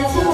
내가